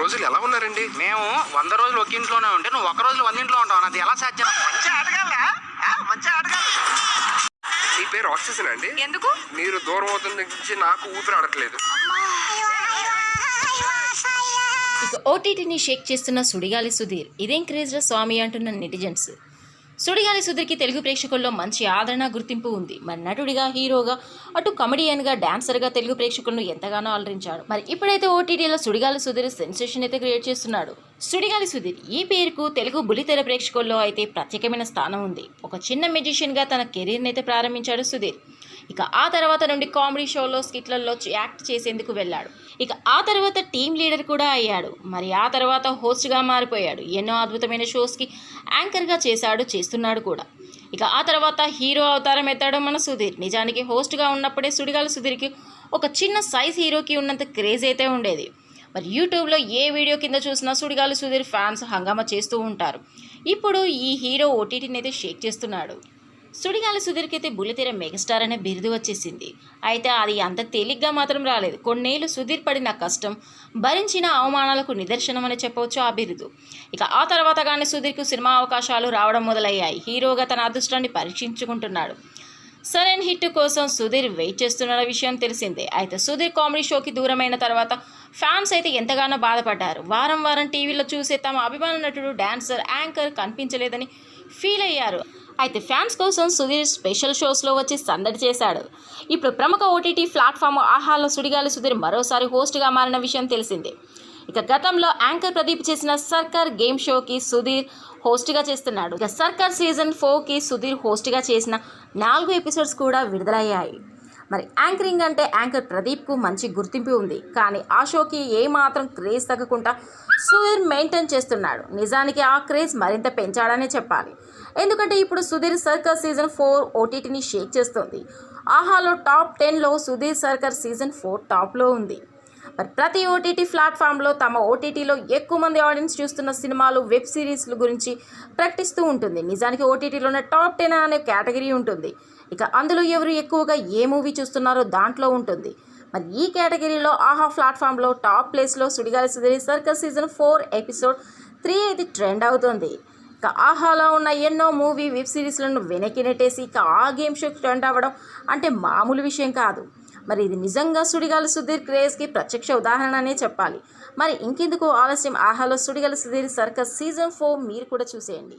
రోజులు ఎలా ఉన్నారండి? మేము వంద రోజులు ఒక ఇంట్లోనే ఉంటే నువ్వు ఒక రోజులు వంద ఇంట్లో ఉంటావు. అది ఎలా సాధ్యం? మంచి అడగాల మంచి అడగాలి మీ పేరు ఆక్సిజన్ అండి? ఎందుకు? మీరు దూరం అవుతున్న నుంచి నాకు ఊపిరి ఆడట్లేదు ఇక ఓటీటీని షేక్ చేస్తున్న సుడిగాలి సుధీర్. ఇదేం క్రేజ్ రా స్వామి అంటున్న నెటిజన్స్? సుడిగాలి సుధీర్కి తెలుగు ప్రేక్షకుల్లో మంచి ఆదరణ గుర్తింపు ఉంది. మరి నటుడిగా హీరోగా అటు కమెడియన్గా డ్యాన్సర్గా తెలుగు ప్రేక్షకులను ఎంతగానో అలరించాడు. మరి ఇప్పుడైతే ఓటీటీలో సుడిగాలి సుధీర్ సెన్సేషన్ అయితే క్రియేట్ చేస్తున్నాడు. సుడిగాలి సుధీర్ ఈ పేరుకు తెలుగు బుల్లితెర ప్రేక్షకుల్లో అయితే ప్రత్యేకమైన స్థానం ఉంది. ఒక చిన్న మెజిషియన్గా తన కెరీర్ని అయితే ప్రారంభించాడు సుధీర్. ఇక ఆ తర్వాత నుండి కామెడీ షోలో స్కిట్లలో యాక్ట్ చేసేందుకు వెళ్ళాడు. ఇక ఆ తర్వాత టీం లీడర్ కూడా అయ్యాడు. మరి ఆ తర్వాత హోస్ట్గా మారిపోయాడు. ఎన్నో అద్భుతమైన షోస్కి యాంకర్గా చేశాడు చేస్తున్నాడు కూడా. ఇక ఆ తర్వాత హీరో అవతారం ఎత్తాడు మన సుధీర్. నిజానికి హోస్ట్గా ఉన్నప్పుడే సుడిగాల సుధీర్కి ఒక చిన్న సైజ్ హీరోకి ఉన్నంత క్రేజ్ అయితే ఉండేది. మరి యూట్యూబ్లో ఏ వీడియో కింద చూసినా సుడిగాలు సుధీర్ ఫ్యాన్స్ హంగామా చేస్తూ ఉంటారు. ఇప్పుడు ఈ హీరో ఓటీటీని అయితే షేక్ చేస్తున్నాడు. సుడిగాలి సుధీర్కి అయితే బుల్లితెర మెగాస్టార్ అనే బిరుదు వచ్చేసింది. అయితే అది అంత తేలిగ్గా మాత్రం రాలేదు. కొన్నేళ్ళు సుధీర్ పడిన కష్టం భరించిన అవమానాలకు నిదర్శనం అని చెప్పవచ్చు ఆ బిరుదు. ఇక ఆ తర్వాత కానీ సుధీర్కు సినిమా అవకాశాలు రావడం మొదలయ్యాయి. హీరోగా తన అదృష్టాన్ని పరీక్షించుకుంటున్నాడు. సరైన హిట్ కోసం సుధీర్ వెయిట్ చేస్తున్న విషయం తెలిసిందే. అయితే సుధీర్ కామెడీ షోకి దూరమైన తర్వాత ఫ్యాన్స్ అయితే ఎంతగానో బాధపడ్డారు. వారం వారం టీవీలో చూసే తమ అభిమాన నటుడు డాన్సర్ యాంకర్ కనిపించలేదని ఫీల్ అయ్యారు. అయితే ఫ్యాన్స్ కోసం సుధీర్ స్పెషల్ షోస్లో వచ్చి సందడి చేశాడు. ఇప్పుడు ప్రముఖ ఓటీటీ ప్లాట్ఫామ్ ఆహాలో సుడిగాలి సుధీర్ మరోసారి హోస్ట్గా మారిన విషయం తెలిసిందే. ఇక గతంలో యాంకర్ ప్రదీప్ చేసిన సర్కార్ గేమ్ షోకి సుధీర్ హోస్ట్గా చేస్తున్నాడు. ఇక సర్కార్ సీజన్ ఫోర్కి సుధీర్ హోస్ట్గా చేసిన నాలుగు ఎపిసోడ్స్ కూడా విడుదలయ్యాయి. మరి యాంకరింగ్ అంటే యాంకర్ ప్రదీప్కు మంచి గుర్తింపు ఉంది. కానీ ఆ షోకి ఏమాత్రం క్రేజ్ తగ్గకుండా సుధీర్ మెయింటైన్ చేస్తున్నాడు. నిజానికి ఆ క్రేజ్ మరింత పెంచాడనే చెప్పాలి. ఎందుకంటే ఇప్పుడు సుధీర్ సర్కర్ సీజన్ ఫోర్ ఓటీటీని షేక్ చేస్తుంది. ఆహాలో టాప్ టెన్లో సుధీర్ సర్కర్ సీజన్ ఫోర్ టాప్లో ఉంది. మరి ప్రతి ఓటీటీ ప్లాట్ఫామ్లో తమ ఓటీటీలో ఎక్కువ మంది ఆడియన్స్ చూస్తున్న సినిమాలు వెబ్ సిరీస్ల గురించి ప్రకటిస్తూ ఉంటుంది. నిజానికి ఓటీటీలోనే టాప్ టెన్ అనే కేటగిరీ ఉంటుంది. ఇక అందులో ఎవరు ఎక్కువగా ఏ మూవీ చూస్తున్నారో దాంట్లో ఉంటుంది. మరి ఈ కేటగిరీలో ఆహా ప్లాట్ఫామ్లో టాప్ ప్లేస్లో Sudigali Sudheer circus season four episode three అయితే ట్రెండ్ అవుతుంది. ఇక ఆహాలో ఉన్న ఎన్నో మూవీ వెబ్ సిరీస్లను వెనక్కి నెట్టేసి ఇక ఆ గేమ్ షో ట్రెండ్ అవ్వడం అంటే మామూలు విషయం కాదు. మరి ఇది నిజంగా సుడిగాలి సుధీర్ క్రేజ్కి ప్రత్యక్ష ఉదాహరణ అనే చెప్పాలి. మరి ఇంకెందుకు ఆలస్యం? ఆహాలో Sudigali Sudheer circus season four మీరు కూడా చూసేయండి.